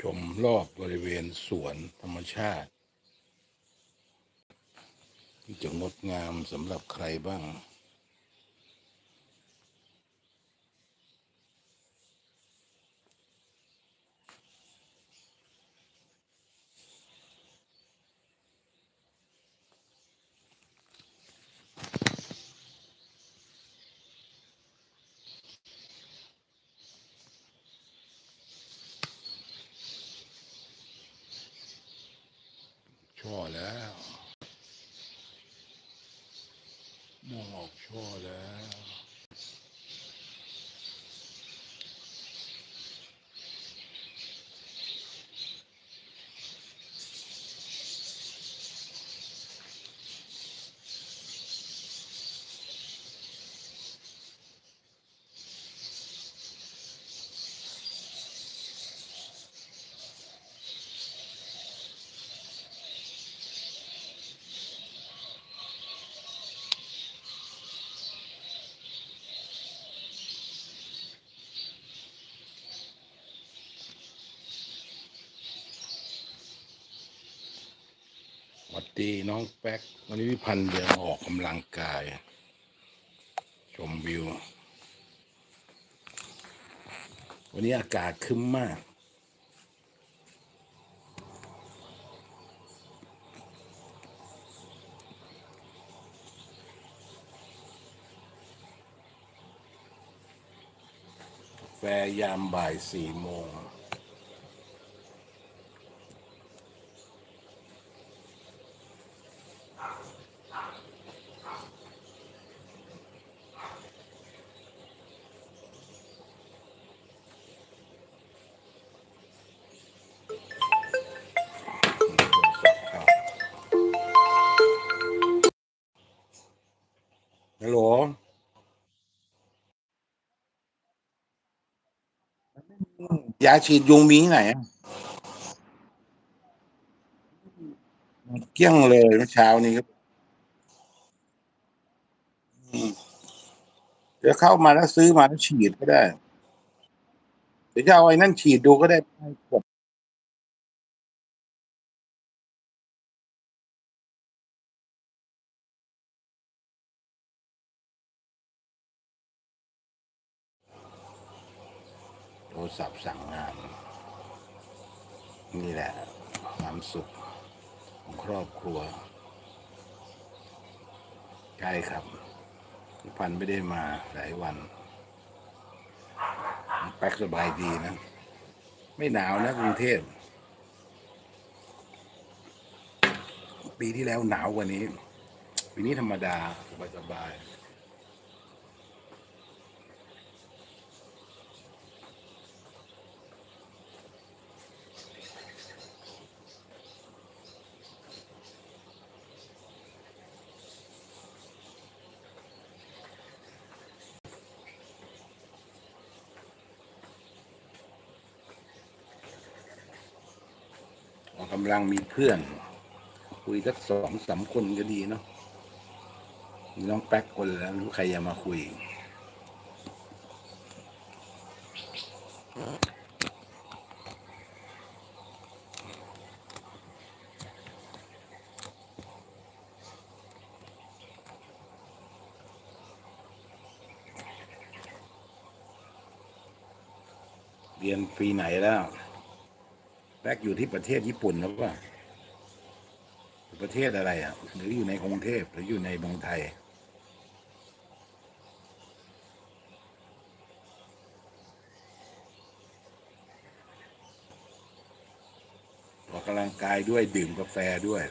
ชมรอบบริเวณสวนธรรมชาติ ที่จะงดงามสำหรับใครบ้าง ช่อแล้วม่วงออกช่อแล้ว สวัส ดีน้องแป๊ก วันนี้พี่พันธ์เดินออกกำลังกาย ชมวิว วันนี้อากาศคึ้มมากแฟยามบ่ายสี่โมง ยาฉีดยุงมีที่ไหนเกลี้ยงเลยเมื่อเช้านี้ครับเดี๋ยวเข้ามาแล้วซื้อมาแล้วฉีดก็ได้ เดี๋ยวจะเอาไอ้นั่นฉีดดูก็ได้ รศัพท์สั่งงาน นี่แหละความสุขของครอบครัวใช่ครับพี่พันไม่ได้มาหลายวัน แป๊กสบายดีนะ ไม่หนาวนะกรุงเทพ ปีที่แล้วหนาวกว่านี้ ปีนี้ธรรมดาสบายสบายำลังมีเพื่อน คุยสักสองสามคนก็ดีเนาะมีน้องแป๊กคนแล้วรู้ใครจะมาคุย เรียนปีไหนแล้ว แป๊กอยู่ที่ประเทศญี่ปุ่นหรือเปล่าประเทศอะไรอะ หรืออยู่ในกรุงเทพหรืออยู่ในเมืองไทย ออกกำลังกายด้วยดื่มกาแฟด้วย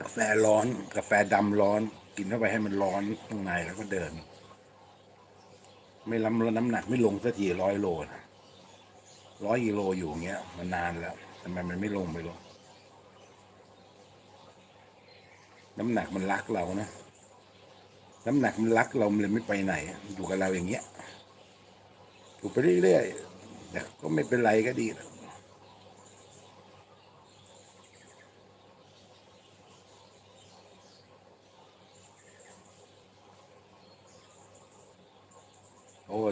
กาแฟร้อน กาแฟดำร้อน กินเข้าไปให้มันร้อนข้างในแล้วก็เดิน ไม่ล้ำน้ำหนักไม่ลงสักทีร้อยโลนะร้อยกิโลอยู่อย่างเงี้ยมันนานแล้วทำไมมันไม่ลงไปลงน้ำหนักมันรักเรานะน้ำหนักมันรักเราเลยไม่ไปไหน อยู่กับเราอย่างเงี้ยอยู่ไปเรื่อยๆแต่ก็ไม่เป็นไรก็ดีนะ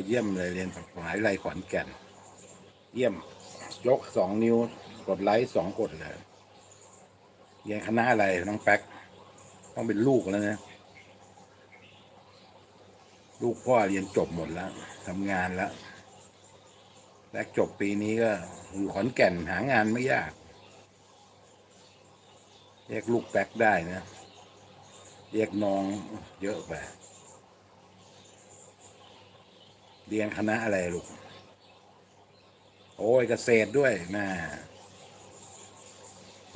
เยี่ยมเลยเรียนมหาวิทยาลัยขอนแก่น เยี่ยม ยกสองนิ้ว กดไลค์สองกดเลยเรียนคณะอะไรน้องแป๊ก ต้องเป็นลูกแล้วนะ ลูกพ่อเรียนจบหมดแล้วทำงานแล้วแป๊กจบปีนี้ก็อยู่ขอนแก่นหางานไม่ยาก เรียกลูกแป๊กได้นะ เรียกน้องเยอะไป เรียนคณะอะไรลูก โอ้ยเกษตรด้วยแม่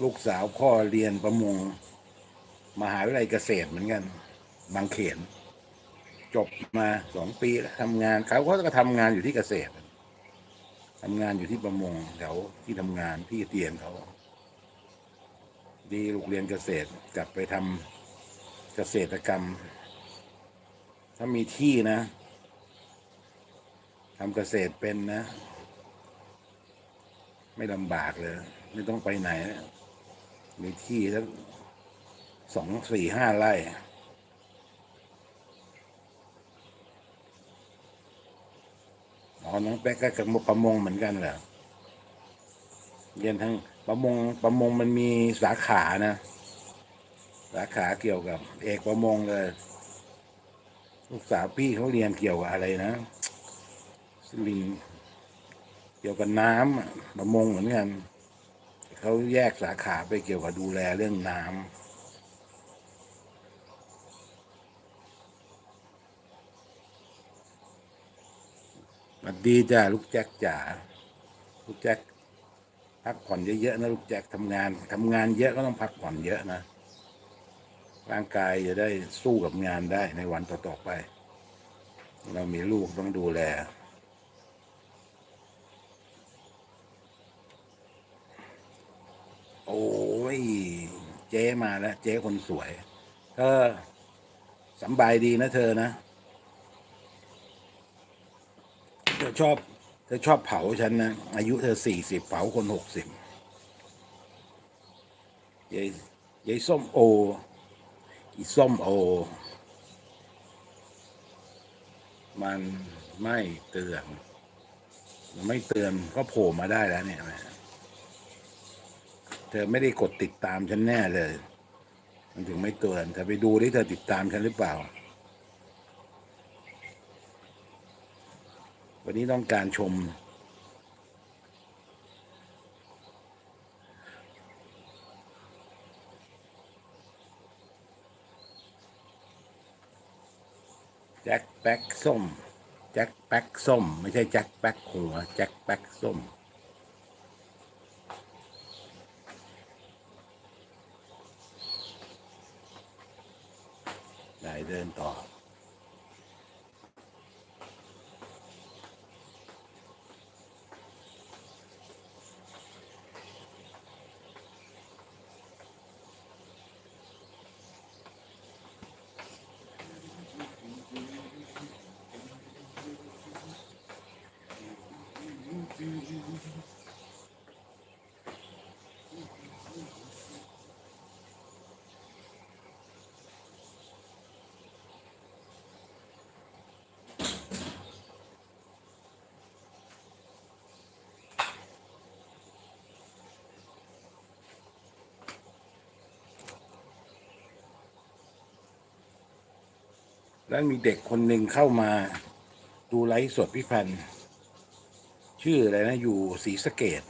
ลูกสาวพ่อเรียนประมง มหาวิทยาลัยเกษตรเหมือนกัน บางเขน จบมาสองปีแล้วทำงานเขาก็ทำงานอยู่ที่เกษตรทำงานอยู่ที่ประมงแถวที่ทำงานที่เตียนเขาดีลูกเรียนเกษตรกลับไปทำเกษตรกรรม ถ้ามีที่นะ ทำเกษตรเป็นนะ ไม่ลำบากเลย ไม่ต้องไปไหนนะมีที่ทั้งสองสี่ห้าไร่อ๋อน้องแป๊กก็กับประมงเหมือนกันเหรอเรียนทั้งประมงประมงมันมีสาขานะ สาขาเกี่ยวกับ เอกประมงเลย ลูกสาวพี่เขาเรียนเกี่ยวกับอะไรนะ สลินเกี่ยวกับน้ำอะประมงเหมือนกันเขาแยกสาขาไปเกี่ยวกับดูแลเรื่องน้ำสวัสดีจ้าลูกแจ็คจ๋าลูกแจ็คพักผ่อนเยอะๆนะลูกแจ็คทำงานทำงานเยอะก็ต้องพักผ่อนเยอะนะ ร่างกายจะได้สู้กับงานได้ในวันต่อๆไป เรามีลูกต้องดูแล โอ้ย เจ๊มาแล้ว เจ๊คนสวย เธอสบายดีนะเธอนะเธอชอบ เธอชอบเผาฉันนะ อายุเธอสี่สิบเผาคนหกสิบยายยายส้มโออีส้มโอ มันไม่เตือน ไม่เตือนก็โผล่มาได้แล้วเนี่ย เธอไม่ได้กดติดตามฉันแน่เลย มันถึงไม่เตือนเธอไปดูที่เธอติดตามฉันหรือเปล่า วันนี้ต้องการชม แจ็คแป๊กส้ม แจ็คแป๊กส้ม ไม่ใช่แจ็คแป๊กหัว แจ็คแป๊กส้ม เดินต่อ แล้วมีเด็กคนหนึ่งเข้ามาดูไลฟ์สดพี่พันธ์ชื่ออะไรนะ อยู่ศรีสะเกด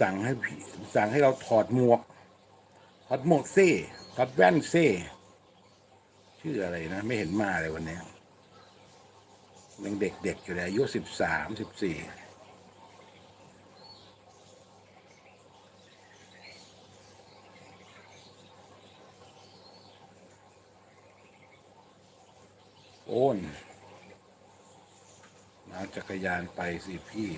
สั่งให้พี่สั่งให้เราถอดหมวกถอดหมวกเซ่ถอดแว่นเซ่ชื่ออะไรนะ ไม่เห็นมาเลยวันนี้ยังเด็กๆอยู่เลยอายุสิบสามสิบสี่ อนมาจักรยานไปสิพี่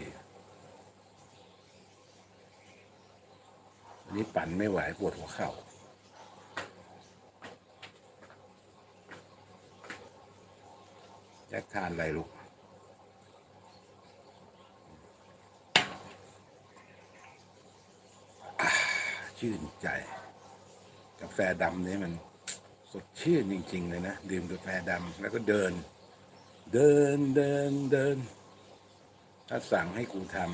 วันนี้ปั่นไม่ไหวปวดหัวเข่าแจ็คทานอะไรลูกชื่นใจ กาแฟดำนี่มัน สดชื่นจริง ๆ เลยนะ ดื่มกาแฟดำแล้วก็เดิน เดินเดินเดิน ถ้าสั่งให้กูทำ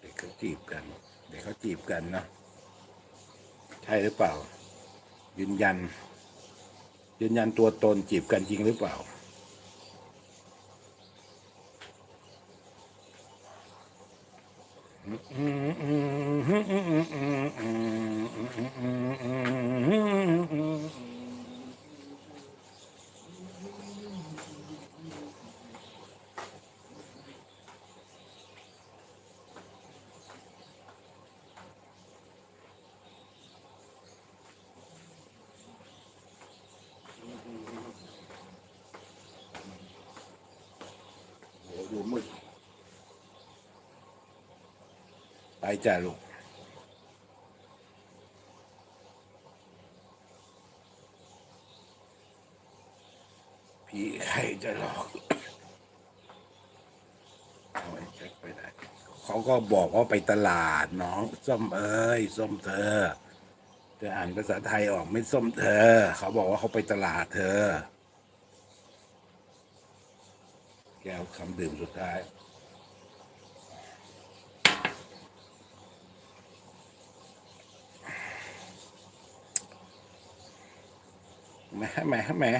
เด็กเขาจีบกัน เด็กเขาจีบกันเนาะใช่หรือเปล่า ยืนยัน ยืนยันตัวตนจีบกันจริงหรือเปล่า ไปจ้าลูกพี่ใครจะหลอกเอาไอ้แจ็คไปไหนเขาก็บอกว่าไปตลาดน้องส้มเอ้ยส้มเธอเธออ่านภาษาไทยออกไม่ส้มเธอ เขาบอกว่าเขาไปตลาดเธอ แก้วคำดื่มสุดท้าย มแหม่แหม่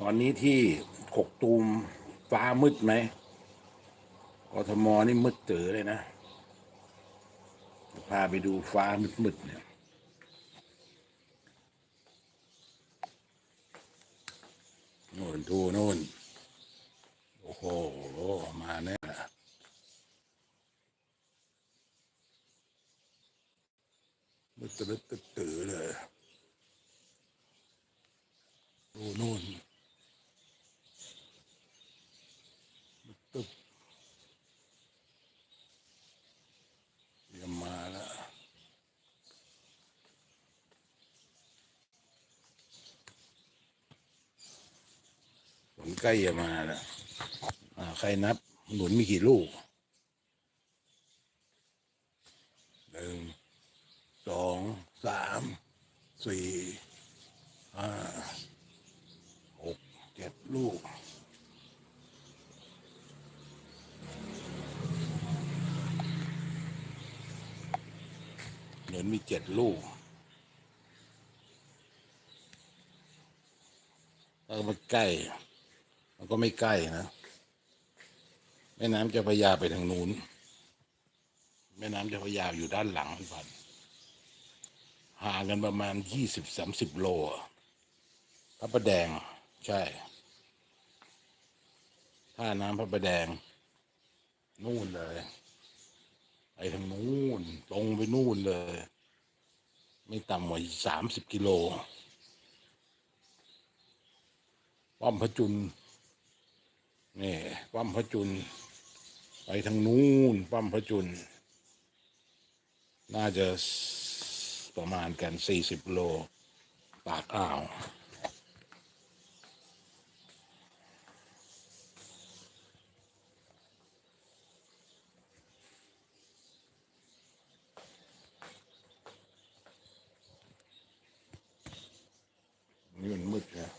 ตอนนี้ที่กกตูมฟ้ามืดไหมกทมนี่มืดเต๋อเลยนะ พาไปดูฟ้ามืดๆเนี่ย โน่นดูโน่น โอ้โห มาแน่มืดตึ๊ดตึ๊ดตื้อเลย ดูโน่นมืดตึ๊บเตรียมมาแล้ว ฝน ใกล้จะมาแล้วใครนับ หนุนมีกี่ลูกหนึ่งสองสามสี่ห้าหกเจ็ดลูกหนุนมีเจ็ดลูกแล้วมันใกล้ มันก็ไม่ใกล้นะแม่น้ำเจ้าพระยาไปทางนู้น แม่น้ำเจ้าพระยาอยู่ด้านหลังพี่พันห่างกันประมาณยี่สิบสามสิบโลอะพระประแดง ใช่ท่าน้ำพระประแดง นู่นเลยไปทางนู้นตรงไปนู่นเลย ไม่ต่ำกว่าสามสิบกิโลป้อมพระจุล นี่ปั้มพระจุลไปทางนู้นปั้มพระจุลน่าจะประมาณกันสี่สิบโล ปากอ่าว นี่มันมืดนะ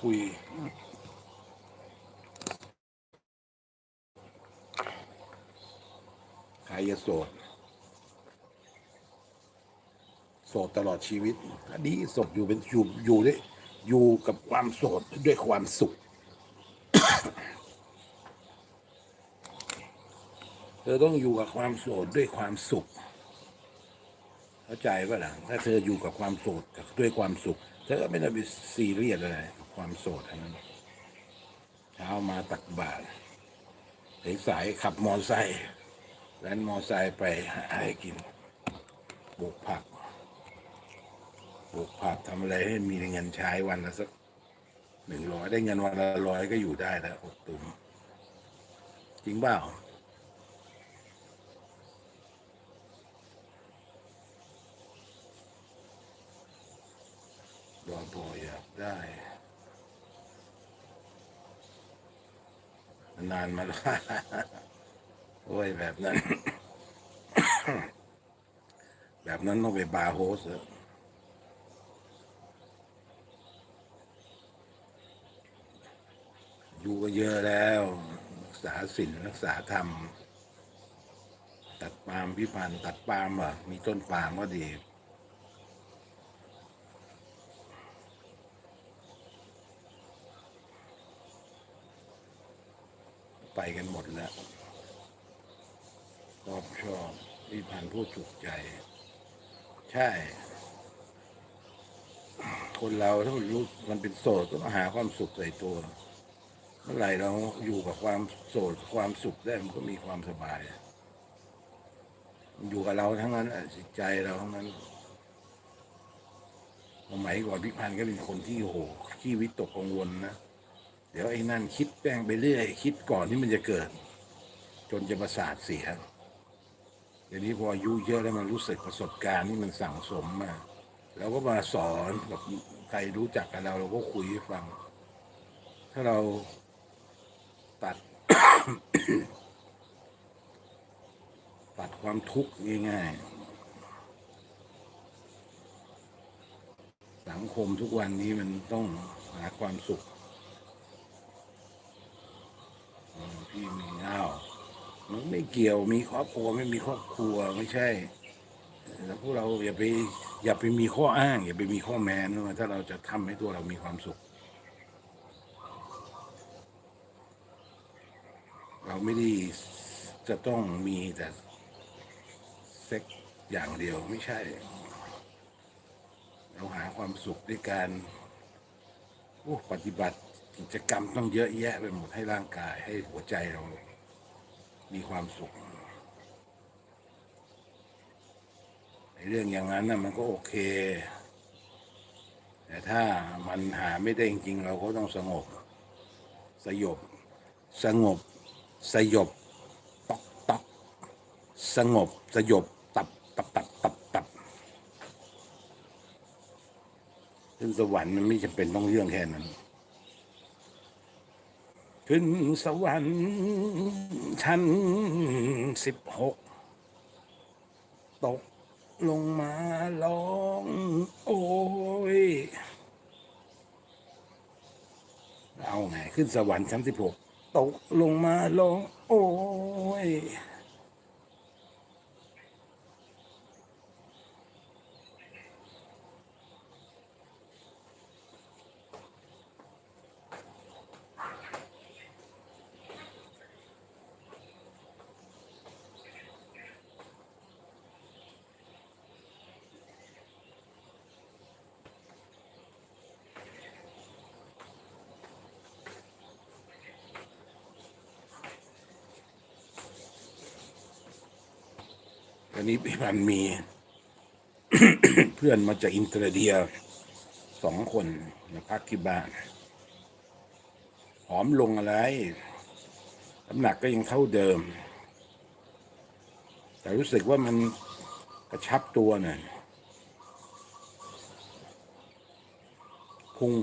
คุย ใครจะโสด โสดตลอดชีวิตอันนี้โสดอยู่เป็นอยู่อยู่ด้วยอยู่กับความโสดด้วยความสุข เธอต้องอยู่กับความโสดด้วยความสุข เข้าใจป่ะล่ะถ้าเธออยู่กับความโสดด้วยความสุข เธอก็ไม่ต้องไปซีเรียสอะไร ความโสดอันนั้นเช้ามาตักบาตรสายขับมอไซค์แล่นมอไซค์ไปหาอะไรกินปลูกผักปลูกผักทำอะไรให้มีเงินใช้วันละสักหนึ่งร้อยได้เงินวันละร้อยก็อยู่ได้แล้วอดตุมจริงเปล่าดอนพออยากได้ นานมาแล้วโอ้ยแบบนั้น แบบนั้นต้องไปบาร์โฮสเอะอยู่ก็เยอะแล้ว รักษาศีลรักษาธรรม ตัดปาล์มพิพันธ์ตัดปาล์มอะมีต้นปาล์มก็ดี ไปกันหมดแล้วชอบชอบวิพันธ์พูดถูกใจ ใช่ คนเราถ้ามันรู้มันเป็นโสดก็ต้องหาความสุขใส่ตัว เมื่อไหร่เราอยู่กับความโสดความสุขได้มันก็มีความสบายมันอยู่กับเราทั้งนั้นอะจิตใจเราทั้งนั้นสมัยก่อนพิพันธ์ก็เป็นคนที่โหขี้วิตกกังวลนะ ดี๋ยวไอ้นั่นคิดแป้งไปเรื่อย คิดก่อนที่มันจะเกิด จนจะประสาทเสียเดี๋ยวนี้พออายุเยอะแล้วมันรู้สึกประสบการณ์ที่มันสั่งสมมาเราก็มาสอนกับใครรู้จักกับเราเราก็คุยให้ฟัง ถ้าเราตัด ตัดความทุกข์ง่ายๆสังคมทุกวันนี้มันต้องหาความสุข อืมพี่มีอ้าวมันไม่เกี่ยวมีครอบครัวไม่มีครอบครัวไม่ใช่แล้วพวกเราอย่าไปอย่าไปมีข้ออ้าง อย่าไปมีข้อแม้นะว่าถ้าเราจะทำให้ตัวเรามีความสุข เราไม่ได้จะต้องมีแต่เซ็กอย่างเดียวไม่ใช่ เราหาความสุขด้วยการโอ้ปฏิบัติ กิจกรรมต้องเยอะแยะไปหมดให้ร่างกายให้หัวใจเรา มีความสุขไอ้เรื่องอย่างนั้นนะมันก็โอเค แต่ถ้ามันหาไม่ได้จริง เราก็ต้องสงบ สยบ สงบ สยบตอกตอกสงบ สยบ ตับตับตับตับตับขึ้นสวรรค์มันไม่จำเป็นต้องเรื่องแค่นั้น ขึ้นสวรรค์ชั้นสิบหกตกลงมาร้อง โอ้ย เอาไง ขึ้นสวรรค์ชั้นสิบหกตกลงมาร้อง โอ้ย ตอนนี้พี่พันมี เพื่อนมาจากอินเตอร์เดียสองคนมาพักที่บ้าน หอมลงอะไรน้ำหนักก็ยังเท่าเดิม แต่รู้สึกว่ามันกระชับตัวหน่อยพุง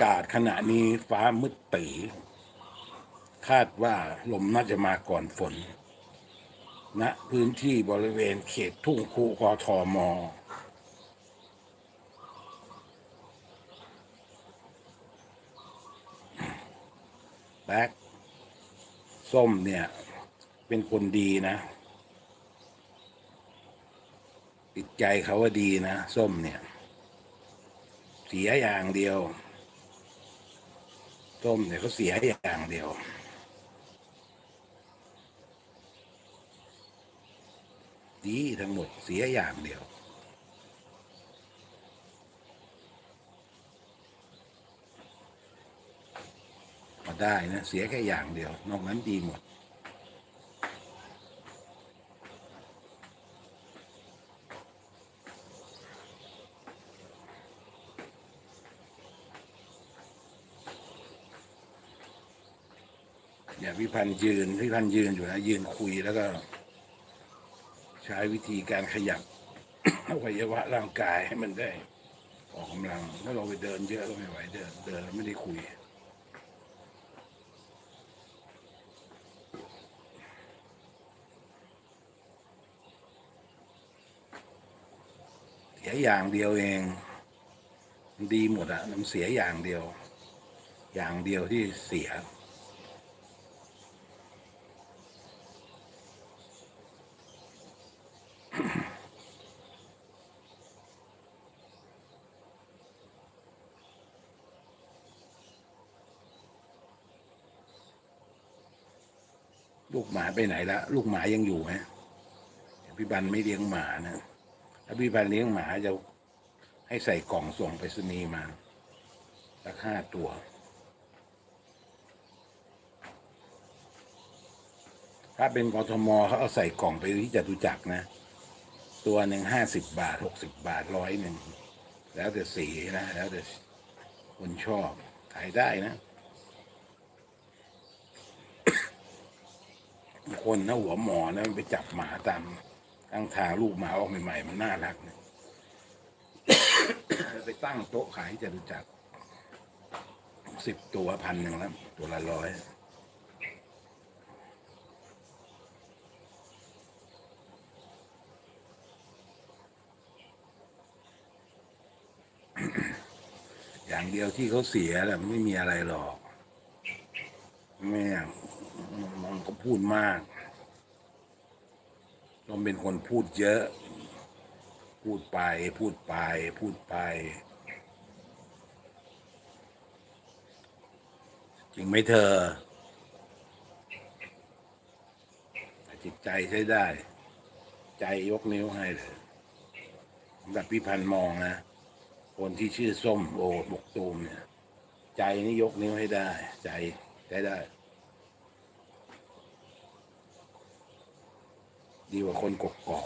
ประกาศขณะนี้ฟ้ามืดตีคาดว่าลมน่าจะมาก่อนฝนณพื้นที่บริเวณเขตทุ่งคูกทอมอแบ็คส้มเนี่ย เป็นคนดีนะเจิตใจเขาว่าดีนะ ส้มเนี่ย เสียอย่างเดียว ต้มเนี่ยเขาเสียอย่างเดียว ดีทั้งหมดเสียอย่างเดียวมาได้นะเสียแค่อย่างเดียวนอกนั้นดีหมด พี่พันยืนพี่พันยืนอยู่นะยืนคุยแล้วก็ ใช้วิธีการขยับอวัยวะร่างกายให้มันได้ ออกกำลังถ้าเราไปเดินเยอะก็ไม่ไหวเดิน เดินแล้วไม่ได้คุยเสียอย่างเดียวเองดีหมดอะมันเสียอย่างเดียว อย่างเดียวที่เสีย ลูกหมาไปไหนละลูกหมายังอยู่ไหมพี่บันไม่เลี้ยงหมานะถ้าพี่บันเลี้ยงหมาจะให้ใส่กล่องส่งไปรษณีย์มาสักห้าตัว ถ้าเป็นกทมเขาเอาใส่กล่องไปที่จตุจักรนะ ตัวหนึ่งห้าสิบบาทหกสิบบาทร้อยหนึ่ง แล้วแต่สีนะ แล้วแต่คนชอบขายได้นะ บาง คนนะหัวหมอนะมันไปจับหมาตามตั้งทางลูกหมาออกใหม่ๆมันน่ารักนะไปตั้งโต๊ะขายจะรู้จักสิบตัวพันหนึ่งแล้ว ตัวละร้อยอย่างเดียวที่เขาเสียแหละไม่มีอะไรหรอก ไม่อย่าง มันก็พูดมากต้องเป็นคนพูดเยอะ พูดไปพูดไป พูดไป จริงไหมเธอ จิตใจใช้ได้ ใจยกนิ้วให้เลยสำหรับพี่พันมองนะคนที่ชื่อส้มโอบกตูมเนี่ย ใจนี่ยกนิ้วให้ได้ ใจใช้ได้ ดีกว่าคนกกอก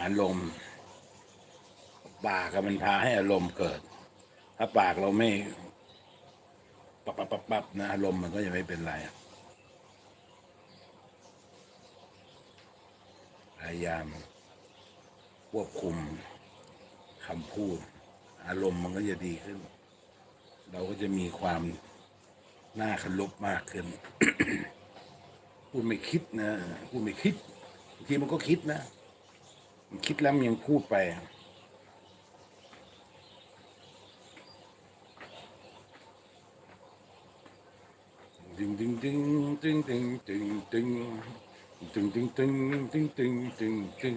อารมณ์ปากมันพาให้อารมณ์เกิด ถ้าปากเราไม่ปับปับปับปับนะอารมณ์มันก็จะไม่เป็นไรพยายาม ควบคุมคำพูด อารมณ์มันก็จะดีขึ้น เราก็จะมีความน่าเคารพมากขึ้น พูดไม่คิดนะพูดไม่คิดบางทีมันก็คิดนะมันคิดแล้วมันยังพูดไปตึงตึงตึงตึงตึงตึงตึงตึงตึงตึงตึงตึงตึง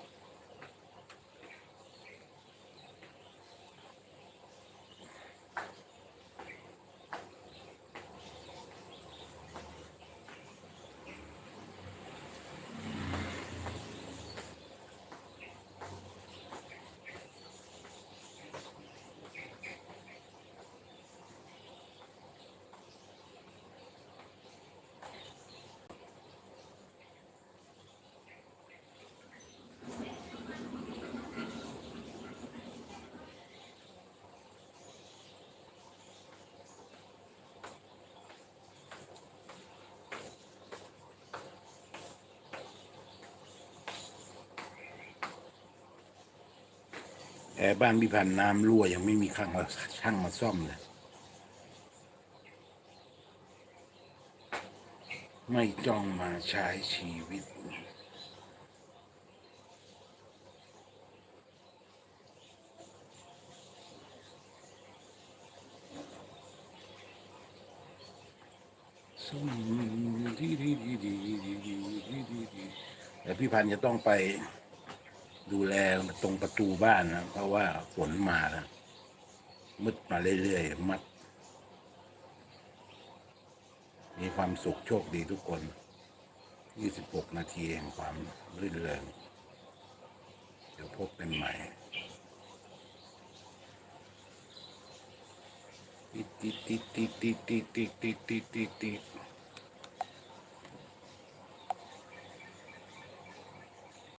แต่บ้านพิพันธ์น้ำรั่วยังไม่มีข้างมาช่างมาซ่อมเลยไม่จ้องมาใช้ชีวิต แต่พี่พันธ์จะต้องไป ดูแลตรงประตูบ้านนะเพราะว่าฝนมาแล้วมืดมาเรื่อยๆมัด มีความสุขโชคดีทุกคน 26 นาทีแห่งความรื่นเริงเดี๋ยวพบกันใหม่ติดติดติดติดติดติดติดติดติดติด